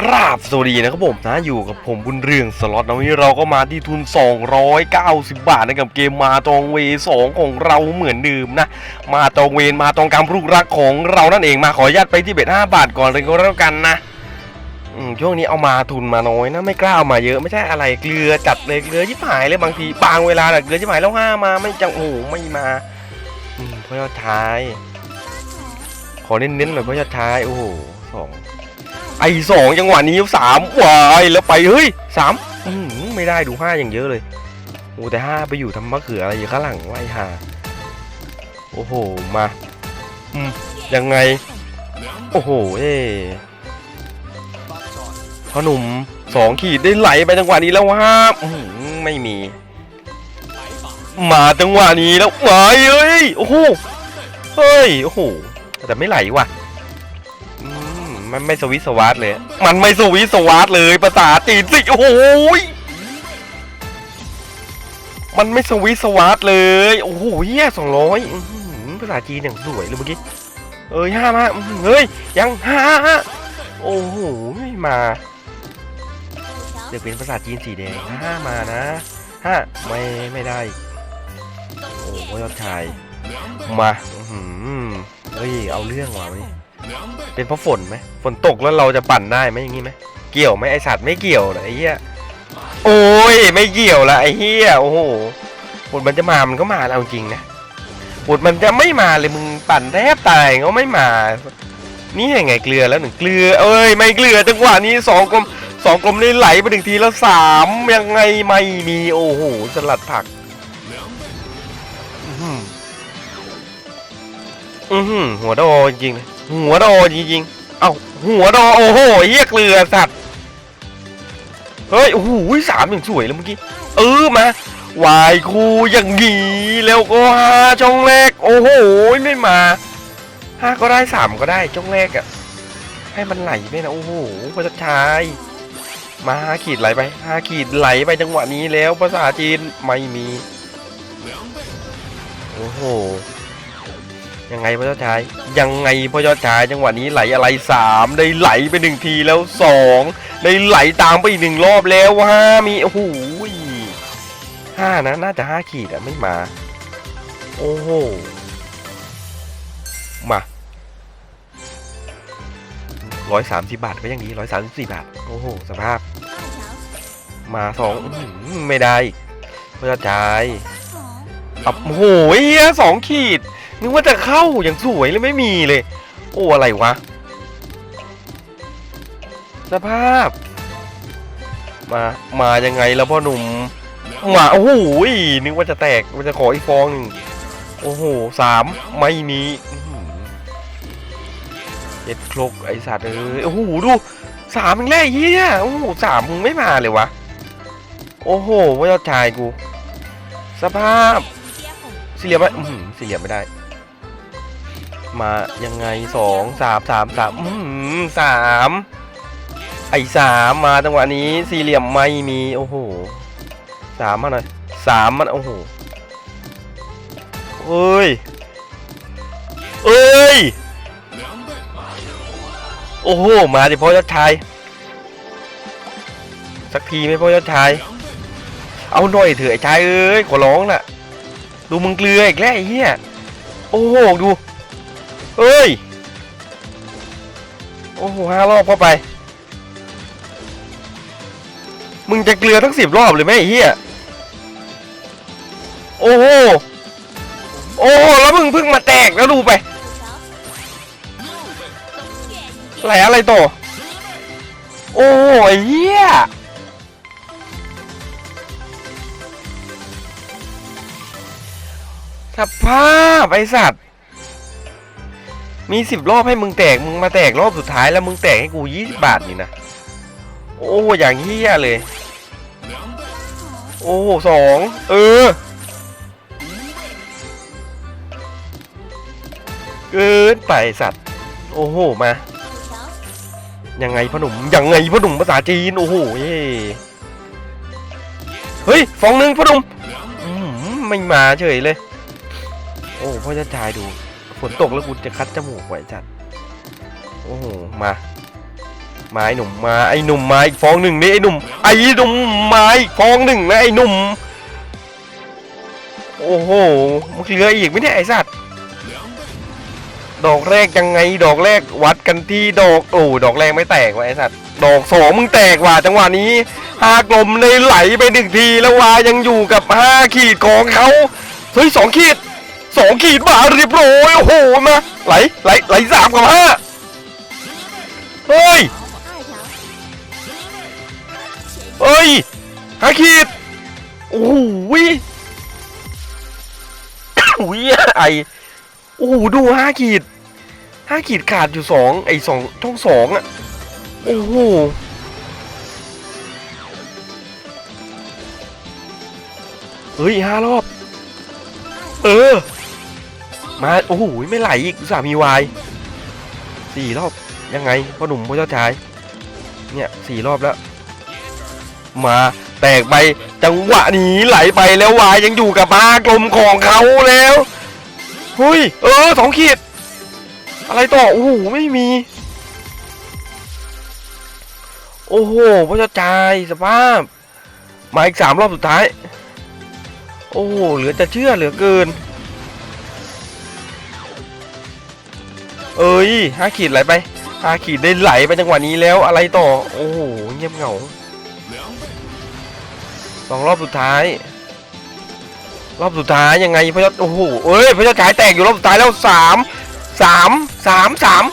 กราบสวัสดีนะครับผมนะอยู่กับผมบุญเรืองสล็อตนะวันนี้เราก็มาที่ทุน 290 บาทนะครับเกมมาตองเวสองของเราเหมือนเดิมนะ มาตองเวนมาตองการพลุกรักของเรานั่นเองมาขออนุญาตไปที่เบ็ด5บาทก่อนเลยก็แล้วกันนะช่วงนี้เอามาทุนมาน้อยนะไม่กล้าเอามาเยอะไม่ใช่อะไรเกลือจัดเลยเกลือชิบหายเลยบางทีบางเวลาเกลือชิบหายแล้วห้ามาไม่จังโอ้ไม่มาเพราะยอดท้าย ขอเน้นๆหน่อยเพราะยอดท้ายโอ้โหสอง ไอ้สองจังหวะนี้สามวายแล้วไปเฮ้ยสามไม่ได้ดูห้าอย่างเยอะเลยโอ้แต่ห้าไปอยู่ทำมะเขืออะไรอยู่ข้างหลังวะไอ้ห่าโอ้โหมาอืมยังไง โอ้โหเอ้พ่อหนุ่มสองขีดได้ไหลไปจังหวะนี้แล้วห้าอื้อหือไม่มี มาจังหวะนี้แล้วไหวเอ้ยโอ้โหเฮ้ยโอ้โหแต่ไม่ไหลว่ะ มันไม่สวิสวาร์ทเลย มันไม่สวิสวาร์ทเลยภาษาจีนสิโอ้ยมันไม่สวิสวาร์ทเลย โอ้โหเฮียสองร้อยภาษาจีนอย่างสวยเลยเมื่อกี้ เอ้ยห้ามาเฮ้ย ยังห้าห้าโอ้โหมาเดี๋ยวเป็นภาษาจีนสีแดงห้ามานะห้าไม่ไม่ได้ โอ้โหยอดชายมาเฮ้ย เอาเรื่องว่ะนนี้ เป็นเพราะฝนไหมฝนตกแล้วเราจะปั่นได้ไหมอย่างงี้ไหมเกี่ยวไหมไอสัตว์ไม่เกี่ยวนะไอ้เหี้ยโอ้ยไม่เกี่ยวละไอ้เหี้ยโอ้โหฝนมันจะมามันก็มาแล้วเอาจริงนะฝนมันจะไม่มาเลยมึงปั่นแทบตายก็ไม่มา นี่ยังไงเกลือแล้วหนึ่งเกลือ เอ้ยไม่เกลือจังหวะนี้สองกลมสองกลมนี่ไหลไปถึงทีแล้วสามยังไงไม่มีโอ้โหสลัดผักอื้อหืออือหือหัวโดจริงเลย หัวโดจริงๆ เอ้าหัวโดโอ้โหเฮียเกลือสัตว์ เฮ้ย โอ้โหสามอย่างสวยเลยเมื่อกี้ เออมาวายคูอย่างงี้แล้วก็ห้าช่องแรก โอ้โหไม่มาห้าก็ได้สามก็ได้ช่องแรกอะให้มันไหลไปนะโอ้โหพระชายมาห้าขีดไหลไปห้าขีดไหลไปจังหวะนี้แล้วภาษาจีนไม่มี โอ้โห ยังไงพ่อยอดชาย ยังไงพ่อยอดชายจังหวะนี้ไหลอะไรสามได้ไหลไปหนึ่งทีแล้วสองได้ไหลตามไปอีกหนึ่งรอบแล้วห้ามีโอ้โหห้านะน่าจะห้าขีดอะไม่มา โอ้โหมาร้อยสามสิบบาทก็ยังดีร้อยสามสิบสี่บาท โอ้โห สภาพ มาสองอื้อหือไม่ได้อีกพ่อยอดชายอับโอ้โหเหี้ยสองขีด นึกว่าจะเข้าอย่างสวยเลยไม่มีเลย โอ้อะไรวะ สภาพ มา มายังไงแล้วพ่อหนุ่ม มาโอ้โหนึกว่าจะแตกว่าจะขออีกฟองหนึ่งโอ้โหสามไม่มีเจ็ดครกไอสัตว์เอ้ยโอ้โหดูสามมึงแรกเฮียโอ้โหสามมึงไม่มาเลยวะ โอ้โหว่ายอดชายกู สภาพสี่เหลี่ยมไมอื้อหือสี่เหลี่ยมไม่ได้ มายังไงสองสามสามสามอื้อหือสามไอ้สามมาจังหวะนี้สี่เหลี่ยมไม่มีโอ้โหสามมาหน่อยสามมันโอ้โหเอ้ยเอ้ยโอ้โหมาดิพ่อยอดชายสักทีไหมพ่อยอดชายเอาหน่อยเถอะไอ้ชายเอ้ยขอร้องน่ะ ดูมึงเกลืออีกแล้วไอ้เหี้ยโอ้โหดู เฮ้ย โอ้โหห้ารอบเข้าไป มึงจะเกลือทั้งสิบรอบเลยไหมไอ้เหี้ย โอ้โห โอ้โห แล้วมึงเพิ่งมาแตกแล้วดูไปไหลอะไรต่อโอ้โหไอ้เหี้ยสภาพไอสัตว์ มีสิบรอบให้มึงแตก มึงมาแตกรอบสุดท้ายแล้วมึงแตกให้กูยี่สิบบาทนี่นะ โอ้อย่างเฮี้ยเลย โอ้สอง เออ เกินไปสัตว์ โอ้โห มา ยังไงพ่อหนุ่ม ยังไงพ่อหนุ่มภาษาจีน โอ้โหเย่เฮ้ยฟองหนึ่งพ่อหนุ่มไม่มาเฉยเลย โอ้พ่อจะชายดู ฝนตกแล้วกูจะคัดจมูกไว้จัดโอ้โหมามาไอ้หนุ่มมาไอ้หนุ่มมาอีกฟองหนึ่งนี่ไอ้หนุ่มไอ้หนุ่มมาอีกฟองหนึ่งนะไอ้หนุ่มโอ้โหมันเหลืออีกไมเนี่ไอ้สัตว์ดอกแรกยังไงดอกแรกวัดกันที่ดอกโอ้ดอกแรกไม่แตกว่ะไอ้สัตว์ดอกสองมึงแตกว่ะจังหวะนี้หากลมเลยไหลไปหนึ่งทีแล้ววายังอยู่กับห้าขีดของเขาเฮ้ยสองขีด สองขีดมาเรียบร้อยโอ้โหมาไหลไหลไหลสามกับห้าเฮ้ยเอ้ยห้าขีดโอ้โหวิวิไอโอ้โหดูห้าขีดห้าขีดขาดอยู่สองไอสองช่องสองอะโอ้โหเฮ้ยห้ารอบ เออ มาโอ้โหไม่ไหลอีกสามีวายสี่รอบยังไงพ่อหนุ่มพ่อเจ้าชายเนี่ยสี่รอบแล้ว มาแตกไปจังหวะนี้ไหลไปแล้ววายยังอยู่กับมากลมของเขาแล้วเฮ้ยเออสองขีด อะไรต่อโอ้โหไม่มี โอ้โหพระเจ้าจายสภาพมาอีกสามรอบสุดท้าย โอ้โหเหลือจะเชื่อเหลือเกิน เอ้ยห้าขีดไหลไปห้าขีดได้ไหลไปจังหวะนี้แล้วอะไรต่อ โอ้โหเงียบเหงาสองรอบสุดท้าย รอบสุดท้ายยังไงพระเจ้าโอ้โหเอ้ยพระเจ้าชายแตกอยู่รอบสุดท้ายแล้วสามสามสามสาม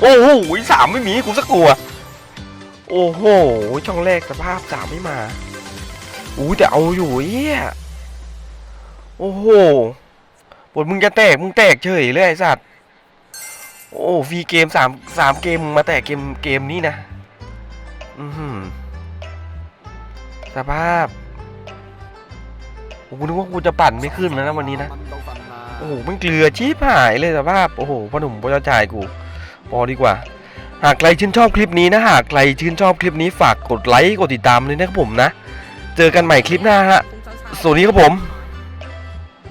โอ้โหสามไม่มีกูสักกลัว โอ้โหช่องแรกสภาพสามไม่มาอู้แต่เอาอยู่เฮียโอ้โหบทมึงจะแตกมึงแตกเฉยเลยไอ้สัตว์ โอ้ฟรีเกมสามสามเกมมาแตกเกมเกมนี้นะ อือหือสภาพโอ้โหนึกว่ากูจะปั่นไม่ขึ้นแล้วนะวันนี้นะ โอ้โหมันเกลือชีพหายเลยสภาพ โอ้โหพ่อหนุ่มพ่อเจ้าชายกูพอดีกว่า หากใครชื่นชอบคลิปนี้นะ หากใครชื่นชอบคลิปนี้ฝากกดไลค์กดติดตามเลยนะครับผมนะ เจอกันใหม่คลิปหน้าฮะสวัสดีครับผม